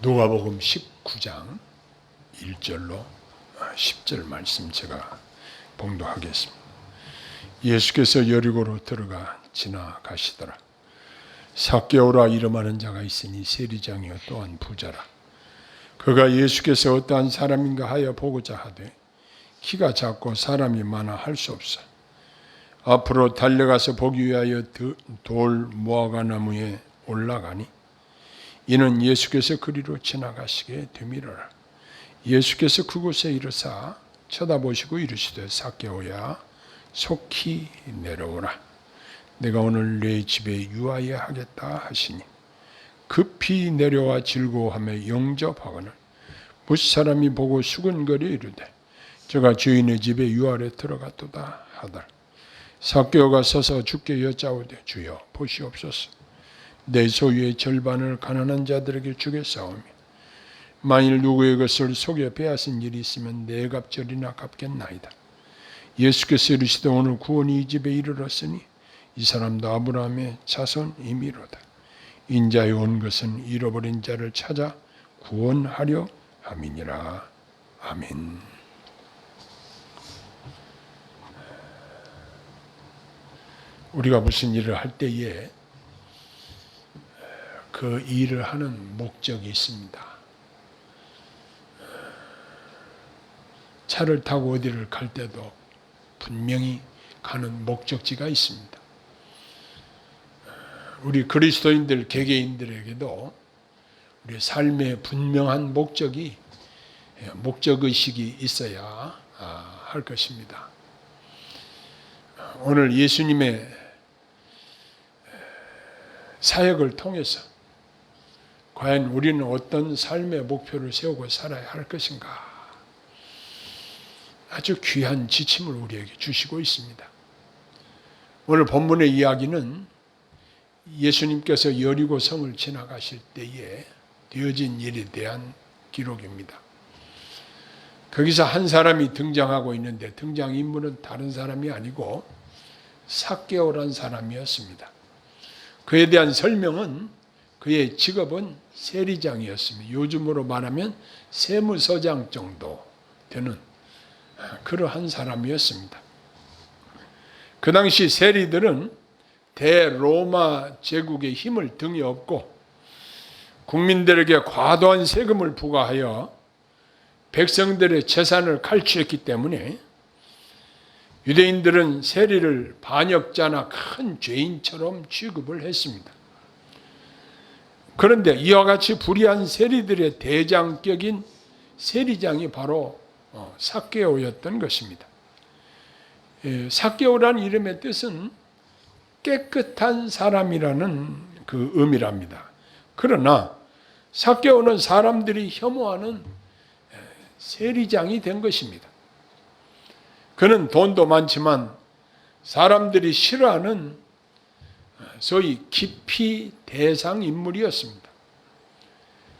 누가복음 19장 1절로 10절 말씀 제가 봉독하겠습니다. 예수께서 여리고로 들어가 지나가시더라. 사개오라 이름하는 자가 있으니 세리장이요 또한 부자라. 그가 예수께서 어떠한 사람인가 하여 보고자 하되 키가 작고 사람이 많아 할 수 없어. 앞으로 달려가서 보기 위하여 돌 무화과 나무에 올라가니 이는 예수께서 그리로 지나가시게 되밀어라. 예수께서 그곳에 이르사 쳐다보시고 이르시되 사개오야 속히 내려오라. 내가 오늘 내 집에 유하여 하겠다 하시니 급히 내려와 즐거워하며 영접하거늘 무시 사람이 보고 수근거려 이르되 저가 주인의 집에 유하려 들어갔도다 하더라. 사개오가 서서 주께 여짜오되 주여 보시옵소서 내 소유의 절반을 가난한 자들에게 주겠사오며 만일 누구의 것을 속여 빼앗은 일이 있으면 내 갑절이나 갚겠나이다. 예수께서 이르시되 오늘 구원이 이 집에 이르렀으니 이 사람도 아브라함의 자손이미로다. 인자에 온 것은 잃어버린 자를 찾아 구원하려 함이니라. 아멘. 우리가 무슨 일을 할 때에 그 일을 하는 목적이 있습니다. 차를 타고 어디를 갈 때도 분명히 가는 목적지가 있습니다. 우리 그리스도인들 개개인들에게도 우리 삶의 분명한 목적이 목적 의식이 있어야 아, 할 것입니다. 오늘 예수님의 사역을 통해서 과연 우리는 어떤 삶의 목표를 세우고 살아야 할 것인가? 아주 귀한 지침을 우리에게 주시고 있습니다. 오늘 본문의 이야기는 예수님께서 여리고 성을 지나가실 때에 되어진 일에 대한 기록입니다. 거기서 한 사람이 등장하고 있는데 등장 인물은 다른 사람이 아니고 사개오란 사람이었습니다. 그에 대한 설명은 그의 직업은 세리장이었습니다. 요즘으로 말하면 세무서장 정도 되는 그러한 사람이었습니다. 그 당시 세리들은 대로마 제국의 힘을 등에 업고 국민들에게 과도한 세금을 부과하여 백성들의 재산을 칼취했기 때문에 유대인들은 세리를 반역자나 큰 죄인처럼 취급을 했습니다. 그런데 이와 같이 불의한 세리들의 대장격인 세리장이 바로 어, 사개오였던 것입니다. 예, 사개오라는 이름의 뜻은 깨끗한 사람이라는 그 의미랍니다. 그러나 사개오는 사람들이 혐오하는 예, 세리장이 된 것입니다. 그는 돈도 많지만 사람들이 싫어하는 소위 기피 대상 인물이었습니다.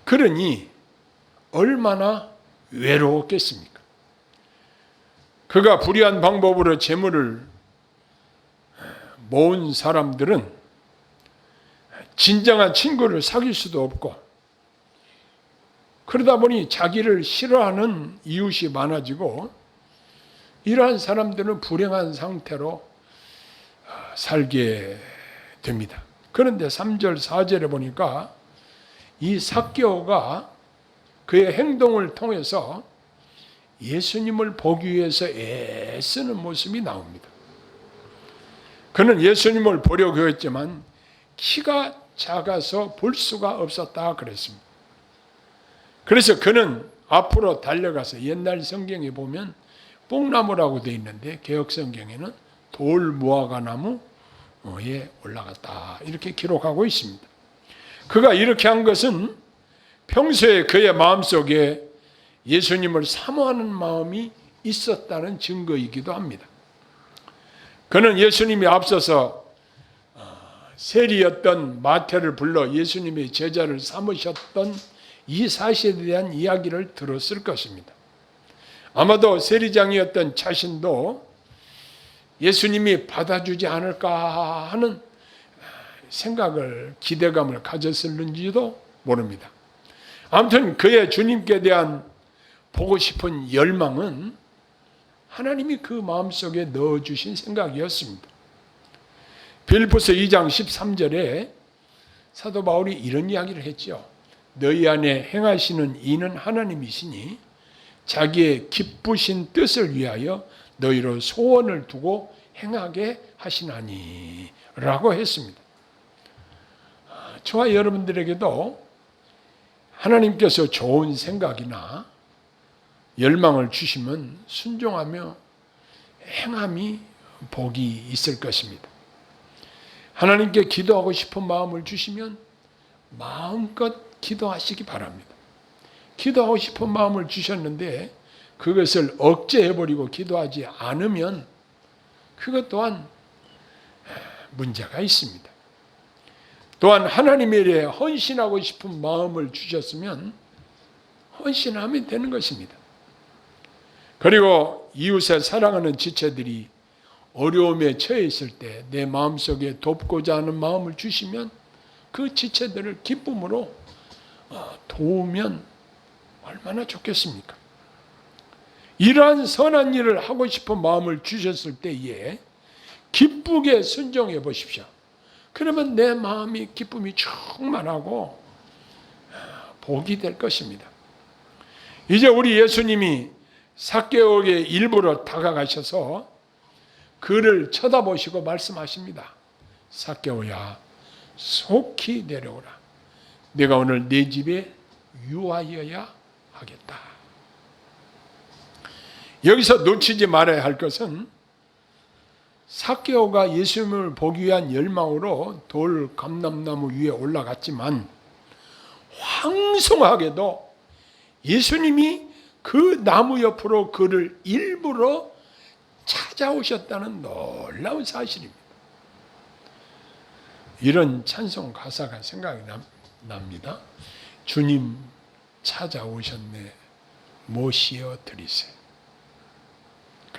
그러니 얼마나 외로웠겠습니까? 그가 불의한 방법으로 재물을 모은 사람들은 진정한 친구를 사귈 수도 없고 그러다 보니 자기를 싫어하는 이웃이 많아지고 이러한 사람들은 불행한 상태로 살게 됩니다. 그런데 3절, 4절에 보니까 이 사개오가 그의 행동을 통해서 예수님을 보기 위해서 애쓰는 모습이 나옵니다. 그는 예수님을 보려고 했지만 키가 작아서 볼 수가 없었다 그랬습니다. 그래서 그는 앞으로 달려가서 옛날 성경에 보면 뽕나무라고 되어 있는데 개혁 성경에는 돌 무화과 나무 에 올라갔다 이렇게 기록하고 있습니다. 그가 이렇게 한 것은 평소에 그의 마음속에 예수님을 사모하는 마음이 있었다는 증거이기도 합니다. 그는 예수님이 앞서서 어, 세리였던 마태를 불러 예수님의 제자를 삼으셨던 이 사실에 대한 이야기를 들었을 것입니다. 아마도 세리장이었던 자신도 예수님이 받아주지 않을까 하는 생각을 기대감을 가졌을는지도 모릅니다. 아무튼 그의 주님께 대한 보고 싶은 열망은 하나님이 그 마음속에 넣어주신 생각이었습니다. 빌보스 2장 13절에 사도 바울이 이런 이야기를 했죠. 너희 안에 행하시는 이는 하나님이시니 자기의 기쁘신 뜻을 위하여 너희로 소원을 두고 행하게 하시나니 라고 했습니다. 저와 여러분들에게도 하나님께서 좋은 생각이나 열망을 주시면 순종하며 행함이 복이 있을 것입니다. 하나님께 기도하고 싶은 마음을 주시면 마음껏 기도하시기 바랍니다. 기도하고 싶은 마음을 주셨는데 그것을 억제해버리고 기도하지 않으면 그것 또한 문제가 있습니다. 또한 하나님에 대해 헌신하고 싶은 마음을 주셨으면 헌신하면 되는 것입니다. 그리고 이웃을 사랑하는 지체들이 어려움에 처해 있을 때 내 마음속에 돕고자 하는 마음을 주시면 그 지체들을 기쁨으로 어, 도우면 얼마나 좋겠습니까? 이러한 선한 일을 하고 싶은 마음을 주셨을 때에 기쁘게 순종해 보십시오. 그러면 내 마음이 기쁨이 충만하고 어, 복이 될 것입니다. 이제 우리 예수님이 사개오에게 일부러 다가가셔서 그를 쳐다보시고 말씀하십니다. 사개오야 속히 내려오라. 내가 오늘 내 집에 유하여야 하겠다. 여기서 놓치지 말아야 할 것은 사개오가 예수님을 보기 위한 열망으로 돌 감람나무 위에 올라갔지만 황송하게도 예수님이 그 나무 옆으로 그를 일부러 찾아오셨다는 놀라운 사실입니다. 이런 찬송 가사가 생각이 납니다. 주님 찾아오셨네. 모시어 드리세.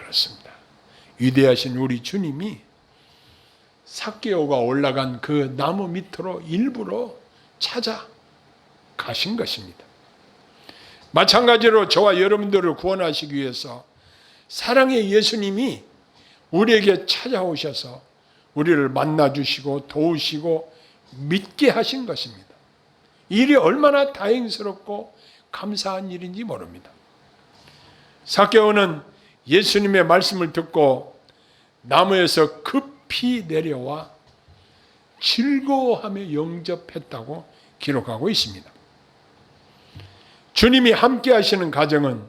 그렇습니다. 위대하신 우리 주님이 사개오가 올라간 그 나무 밑으로 일부러 찾아 가신 것입니다. 마찬가지로 저와 여러분들을 구원하시기 위해서 사랑의 예수님이 우리에게 찾아오셔서 우리를 만나 주시고 도우시고 믿게 하신 것입니다. 일이 얼마나 다행스럽고 감사한 일인지 모릅니다. 사개오는 예수님의 말씀을 듣고 나무에서 급히 내려와 즐거워하며 영접했다고 기록하고 있습니다. 주님이 함께 하시는 가정은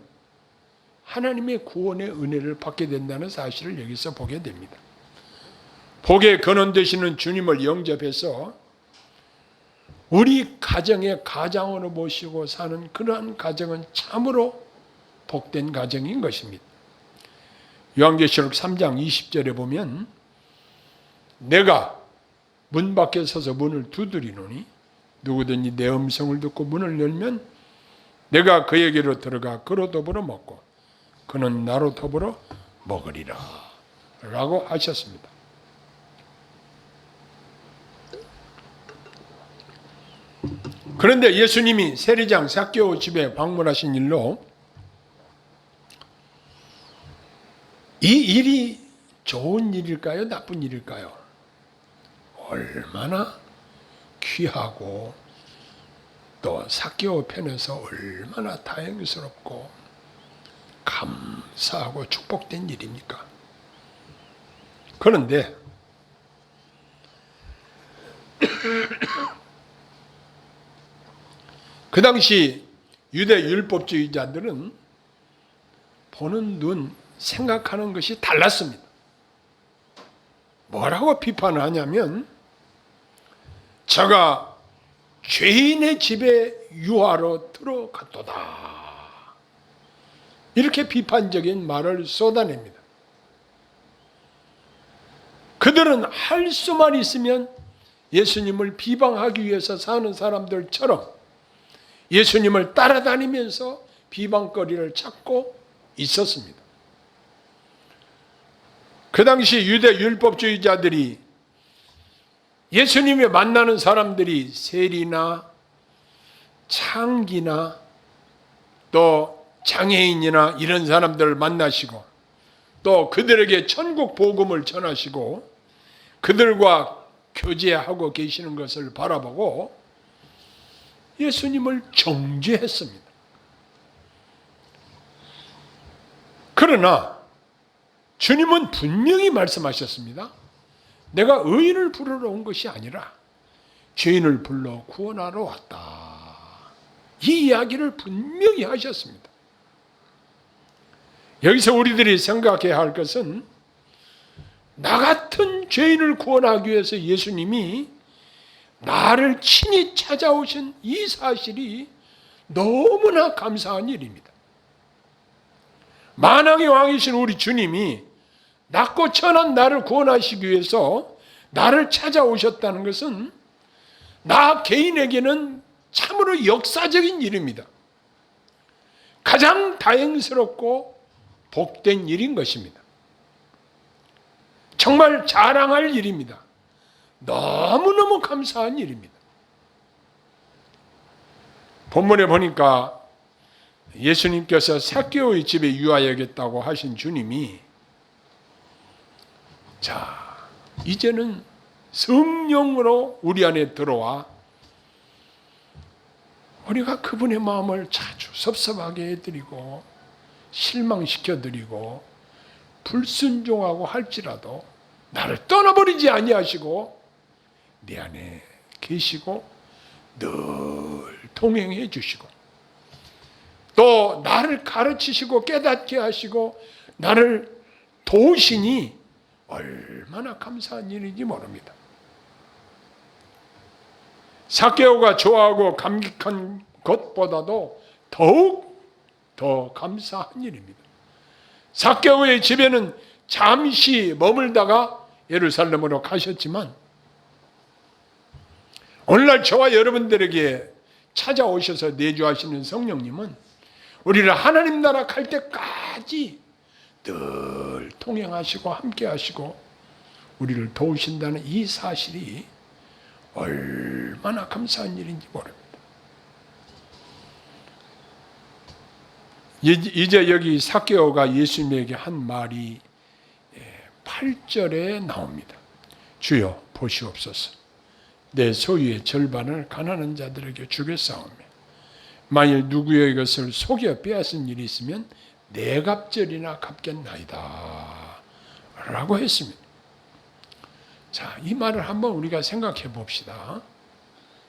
하나님의 구원의 은혜를 받게 된다는 사실을 여기서 보게 됩니다. 복의 근원 되시는 주님을 영접해서 우리 가정의 가장으로 모시고 사는 그러한 가정은 참으로 복된 가정인 것입니다. 요한계시록 3장 20절에 보면 내가 문 밖에 서서 문을 두드리노니 누구든지 내 음성을 듣고 문을 열면 내가 그에게로 들어가 그로 더불어 먹고 그는 나로 더불어 먹으리라 라고 하셨습니다. 그런데 예수님이 세리장 사개오 집에 방문하신 일로 이 일이 좋은 일일까요? 나쁜 일일까요? 얼마나 귀하고 또 사개오 편에서 얼마나 다행스럽고 감사하고 축복된 일입니까? 그런데 그 당시 유대 율법주의자들은 보는 눈, 생각하는 것이 달랐습니다. 뭐라고 비판을 하냐면, 저가 죄인의 집에 유하로 들어갔도다. 이렇게 비판적인 말을 쏟아냅니다. 그들은 할 수만 있으면 예수님을 비방하기 위해서 사는 사람들처럼 예수님을 따라다니면서 비방거리를 찾고 있었습니다. 그 당시 유대 율법주의자들이 예수님이 만나는 사람들이 세리나 창기나 또 장애인이나 이런 사람들을 만나시고 또 그들에게 천국 복음을 전하시고 그들과 교제하고 계시는 것을 바라보고 예수님을 정죄했습니다. 그러나 주님은 분명히 말씀하셨습니다. 내가 의인을 부르러 온 것이 아니라 죄인을 불러 구원하러 왔다. 이 이야기를 분명히 하셨습니다. 여기서 우리들이 생각해야 할 것은 나 같은 죄인을 구원하기 위해서 예수님이 나를 친히 찾아오신 이 사실이 너무나 감사한 일입니다. 만왕의 왕이신 우리 주님이 낮고 천한 나를 구원하시기 위해서 나를 찾아오셨다는 것은 나 개인에게는 참으로 역사적인 일입니다. 가장 다행스럽고 복된 일인 것입니다. 정말 자랑할 일입니다. 너무너무 감사한 일입니다. 본문에 보니까 예수님께서 사개오의 집에 유하여겠다고 하신 주님이 자, 이제는 성령으로 우리 안에 들어와 우리가 그분의 마음을 자주 섭섭하게 해드리고 실망시켜드리고 불순종하고 할지라도 나를 떠나버리지 아니하시고 내 안에 계시고 늘 동행해 주시고 또 나를 가르치시고 깨닫게 하시고 나를 도우시니 얼마나 감사한 일인지 모릅니다. 사케오가 좋아하고 감격한 것보다도 더욱 더 감사한 일입니다. 사케오의 집에는 잠시 머물다가 예루살렘으로 가셨지만 오늘날 저와 여러분들에게 찾아오셔서 내주하시는 성령님은 우리를 하나님 나라 갈 때까지 늘 통행하시고 함께 하시고 우리를 도우신다는 이 사실이 얼마나 감사한 일인지 모릅니다. 이제 여기 사케오가 예수님에게 한 말이 8절에 나옵니다. 주여 보시옵소서. 내 소유의 절반을 가난한 자들에게 주겠사오며 만일 누구의 것을 속여 빼앗은 일이 있으면 네 갑절이나 갚겠나이다. 라고 했습니다. 자, 이 말을 한번 우리가 생각해 봅시다.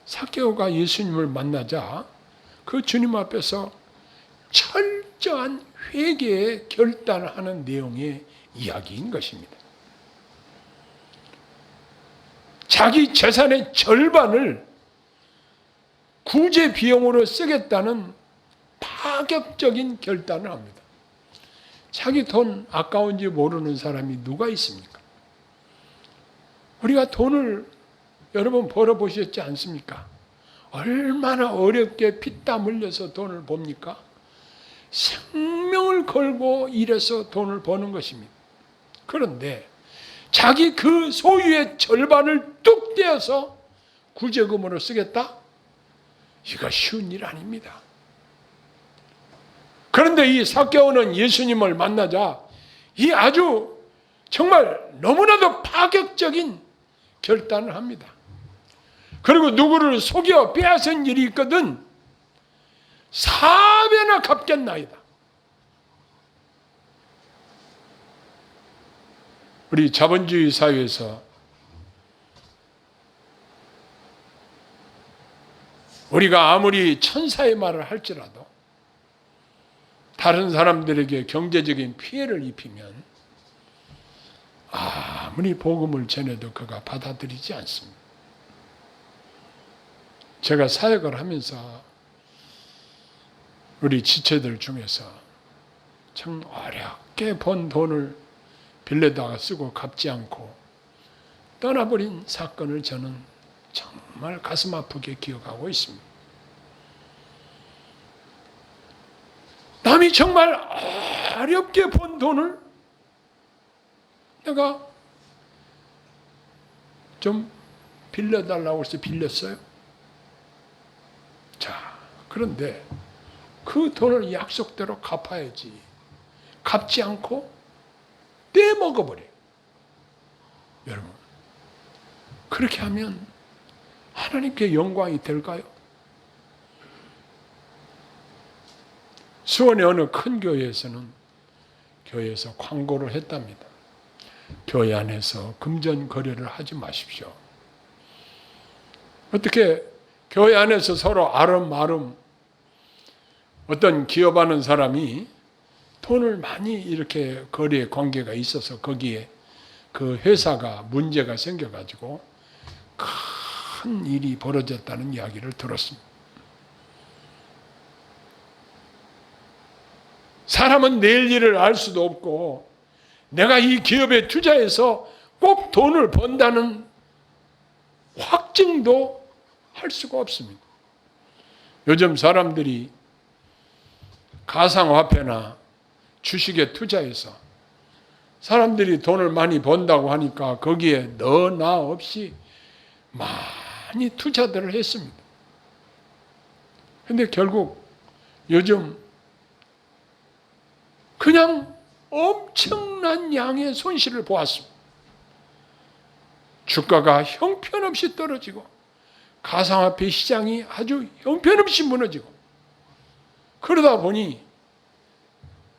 사케오가 예수님을 만나자 그 주님 앞에서 철저한 회개의 결단을 하는 내용의 이야기인 것입니다. 자기 재산의 절반을 구제 비용으로 쓰겠다는 파격적인 결단을 합니다. 자기 돈 아까운지 모르는 사람이 누가 있습니까? 우리가 돈을 여러분 벌어보셨지 않습니까? 얼마나 어렵게 피땀 흘려서 돈을 봅니까? 생명을 걸고 일해서 돈을 버는 것입니다. 그런데 자기 그 소유의 절반을 뚝 떼어서 구제금으로 쓰겠다? 이거 쉬운 일 아닙니다. 그런데 이 사개오는 예수님을 만나자 이 아주 정말 너무나도 파격적인 결단을 합니다. 그리고 누구를 속여 빼앗은 일이 있거든 사배나 갚겠나이다. 우리 자본주의 사회에서 우리가 아무리 천사의 말을 할지라도 다른 사람들에게 경제적인 피해를 입히면 아무리 복음을 전해도 그가 받아들이지 않습니다. 제가 사역을 하면서 우리 지체들 중에서 참 어렵게 번 돈을 빌려다가 쓰고 갚지 않고 떠나버린 사건을 저는 정말 가슴 아프게 기억하고 있습니다. 남이 정말 어렵게 번 돈을 내가 좀 빌려달라고 해서 빌렸어요. 자, 그런데 그 돈을 약속대로 갚아야지. 갚지 않고 떼먹어버려요. 여러분, 그렇게 하면 하나님께 영광이 될까요? 수원의 어느 큰 교회에서는 교회에서 광고를 했답니다. 교회 안에서 금전 거래를 하지 마십시오. 어떻게 교회 안에서 서로 아름아름 어떤 기업하는 사람이 돈을 많이 이렇게 거래 관계가 있어서 거기에 그 회사가 문제가 생겨가지고 큰 일이 벌어졌다는 이야기를 들었습니다. 사람은 내일 일을 알 수도 없고 내가 이 기업에 투자해서 꼭 돈을 번다는 확증도 할 수가 없습니다. 요즘 사람들이 가상화폐나 주식에 투자해서 사람들이 돈을 많이 번다고 하니까 거기에 너나 없이 많이 투자들을 했습니다. 근데 결국 요즘 그냥 엄청난 양의 손실을 보았습니다. 주가가 형편없이 떨어지고 가상화폐 시장이 아주 형편없이 무너지고 그러다 보니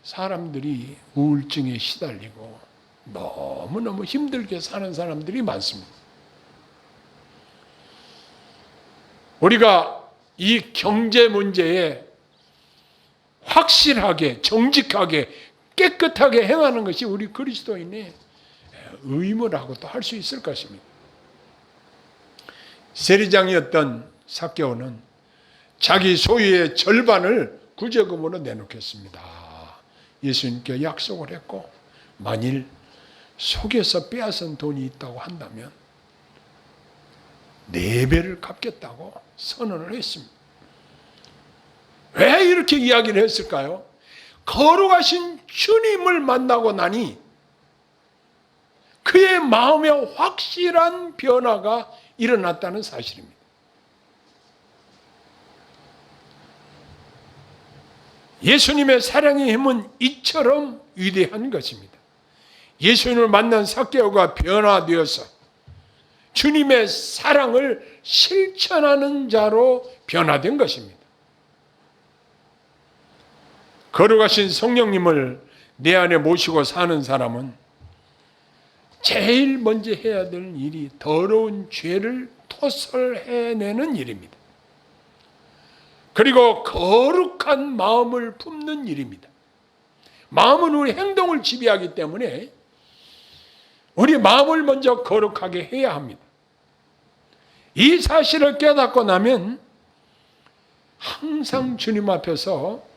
사람들이 우울증에 시달리고 너무너무 힘들게 사는 사람들이 많습니다. 우리가 이 경제 문제에 확실하게, 정직하게, 깨끗하게 행하는 것이 우리 그리스도인의 의무라고도 할 수 있을 것입니다. 세리장이었던 사개오는 자기 소유의 절반을 구제금으로 내놓겠습니다. 예수님께 약속을 했고 만일 속에서 빼앗은 돈이 있다고 한다면 네 배를 갚겠다고 선언을 했습니다. 왜 이렇게 이야기를 했을까요? 거룩하신 주님을 만나고 나니 그의 마음에 확실한 변화가 일어났다는 사실입니다. 예수님의 사랑의 힘은 이처럼 위대한 것입니다. 예수님을 만난 사개오가 변화되어서 주님의 사랑을 실천하는 자로 변화된 것입니다. 거룩하신 성령님을 내 안에 모시고 사는 사람은 제일 먼저 해야 될 일이 더러운 죄를 토설해내는 일입니다. 그리고 거룩한 마음을 품는 일입니다. 마음은 우리 행동을 지배하기 때문에 우리 마음을 먼저 거룩하게 해야 합니다. 이 사실을 깨닫고 나면 항상 주님 앞에서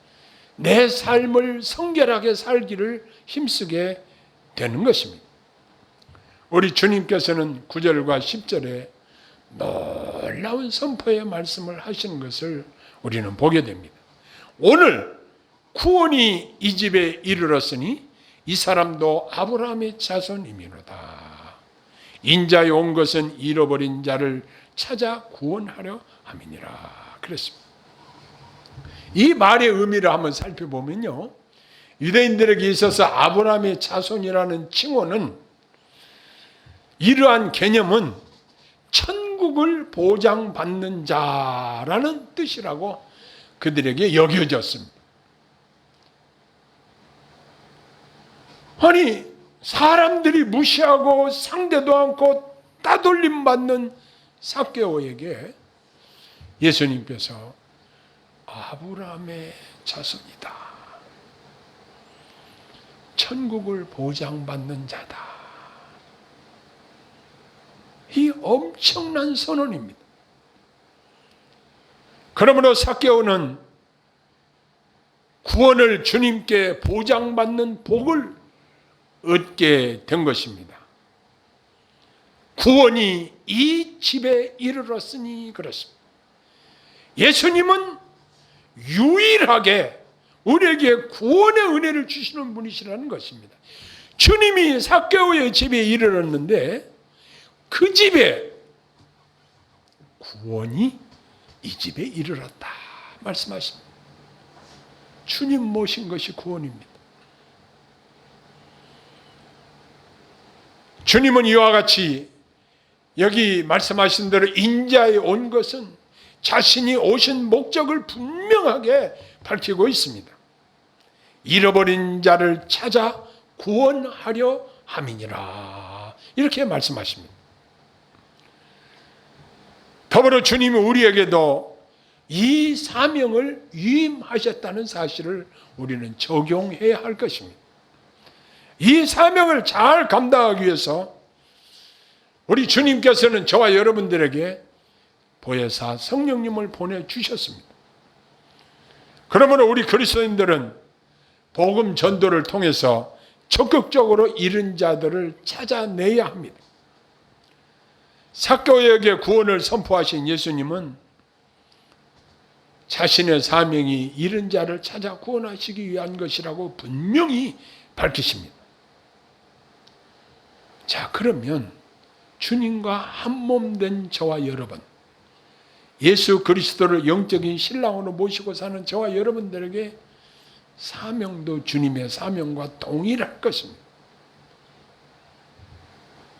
내 삶을 성결하게 살기를 힘쓰게 되는 것입니다. 우리 주님께서는 9절과 10절에 놀라운 선포의 말씀을 하시는 것을 우리는 보게 됩니다. 오늘 구원이 이 집에 이르렀으니 이 사람도 아브라함의 자손이미로다. 인자에 온 것은 잃어버린 자를 찾아 구원하려 함이니라. 그랬습니다. 이 말의 의미를 한번 살펴보면요. 유대인들에게 있어서 아브라함의 자손이라는 칭호는 이러한 개념은 천국을 보장받는 자라는 뜻이라고 그들에게 여겨졌습니다. 아니, 사람들이 무시하고 상대도 않고 따돌림 받는 사개오에게 예수님께서 아브라함의 자손이다. 천국을 보장받는 자다. 이 엄청난 선언입니다. 그러므로 사개오는 구원을 주님께 보장받는 복을 얻게 된 것입니다. 구원이 이 집에 이르렀으니 그렇습니다. 예수님은 유일하게 우리에게 구원의 은혜를 주시는 분이시라는 것입니다. 주님이 사개오의 집에 이르렀는데 그 집에 구원이 이 집에 이르렀다 말씀하십니다. 주님 모신 것이 구원입니다. 주님은 이와 같이 여기 말씀하신 대로 인자에 온 것은 자신이 오신 목적을 분명하게 밝히고 있습니다. 잃어버린 자를 찾아 구원하려 함이니라. 이렇게 말씀하십니다. 더불어 주님이 우리에게도 이 사명을 위임하셨다는 사실을 우리는 적용해야 할 것입니다. 이 사명을 잘 감당하기 위해서 우리 주님께서는 저와 여러분들에게 보혜사 성령님을 보내주셨습니다. 그러므로 우리 그리스도인들은 복음 전도를 통해서 적극적으로 잃은 자들을 찾아내야 합니다. 사교에게 구원을 선포하신 예수님은 자신의 사명이 잃은 자를 찾아 구원하시기 위한 것이라고 분명히 밝히십니다. 자, 그러면 주님과 한 몸 된 저와 여러분, 예수 그리스도를 영적인 신랑으로 모시고 사는 저와 여러분들에게 사명도 주님의 사명과 동일할 것입니다.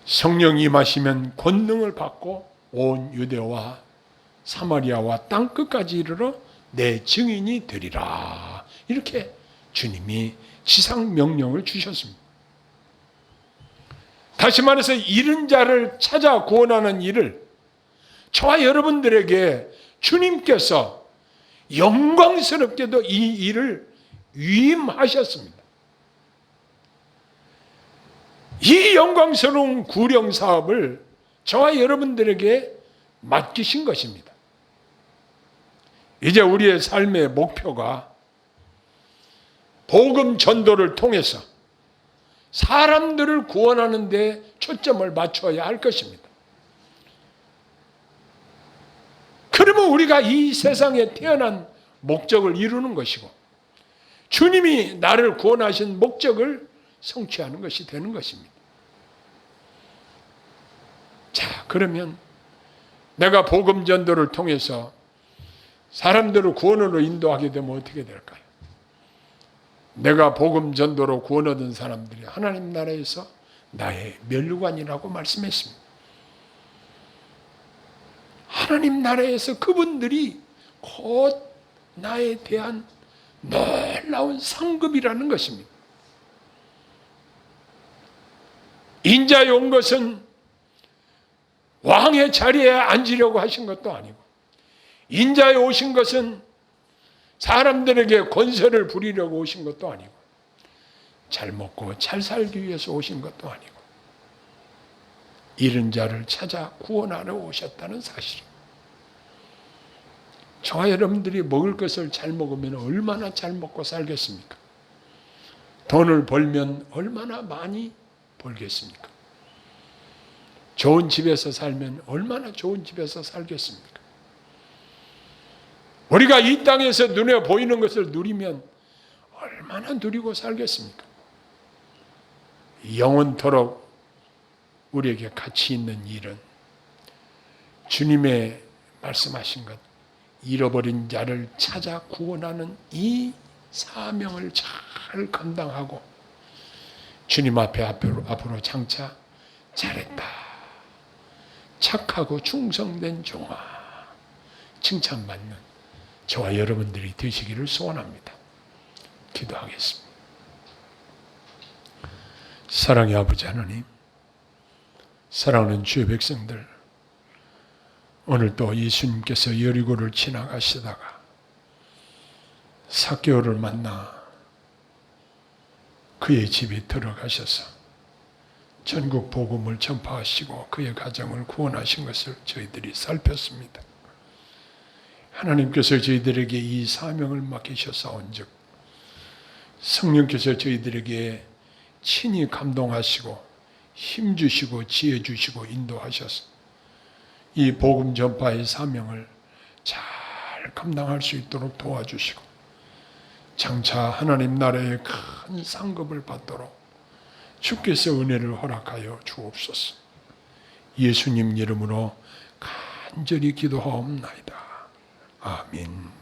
성령 임하시면 권능을 받고 온 유대와 사마리아와 땅 끝까지 이르러 내 증인이 되리라. 이렇게 주님이 지상 명령을 주셨습니다. 다시 말해서 잃은 자를 찾아 구원하는 일을 저와 여러분들에게 주님께서 영광스럽게도 이 일을 위임하셨습니다. 이 영광스러운 구령 사업을 저와 여러분들에게 맡기신 것입니다. 이제 우리의 삶의 목표가 복음 전도를 통해서 사람들을 구원하는 데 초점을 맞춰야 할 것입니다. 그러면 우리가 이 세상에 태어난 목적을 이루는 것이고 주님이 나를 구원하신 목적을 성취하는 것이 되는 것입니다. 자, 그러면 내가 복음 전도를 통해서 사람들을 구원으로 인도하게 되면 어떻게 될까요? 내가 복음 전도로 구원 얻은 사람들이 하나님 나라에서 나의 멸류관이라고 말씀했습니다. 하나님 나라에서 그분들이 곧 나에 대한 놀라운 상급이라는 것입니다. 인자에 온 것은 왕의 자리에 앉으려고 하신 것도 아니고 인자에 오신 것은 사람들에게 권세를 부리려고 오신 것도 아니고 잘 먹고 잘 살기 위해서 오신 것도 아니고 잃은 자를 찾아 구원하러 오셨다는 사실. 저와 여러분들이 먹을 것을 잘 먹으면 얼마나 잘 먹고 살겠습니까? 돈을 벌면 얼마나 많이 벌겠습니까? 좋은 집에서 살면 얼마나 좋은 집에서 살겠습니까? 우리가 이 땅에서 눈에 보이는 것을 누리면 얼마나 누리고 살겠습니까? 영원토록 우리에게 가치 있는 일은 주님의 말씀하신 것, 잃어버린 자를 찾아 구원하는 이 사명을 잘 감당하고 주님 앞에 앞으로, 앞으로 장차 잘했다. 착하고 충성된 종아. 칭찬받는 저와 여러분들이 되시기를 소원합니다. 기도하겠습니다. 사랑의 아버지 하나님, 사랑하는 주의 백성들, 오늘 또 예수님께서 여리고를 지나가시다가 사개오를 만나 그의 집에 들어가셔서 전국 복음을 전파하시고 그의 가정을 구원하신 것을 저희들이 살폈습니다. 하나님께서 저희들에게 이 사명을 맡기셨사온즉 성령께서 저희들에게 친히 감동하시고 힘 주시고 지혜 주시고 인도하셔서 이 복음 전파의 사명을 잘 감당할 수 있도록 도와주시고 장차 하나님 나라의 큰 상급을 받도록 주께서 은혜를 허락하여 주옵소서. 예수님 이름으로 간절히 기도하옵나이다. 아멘.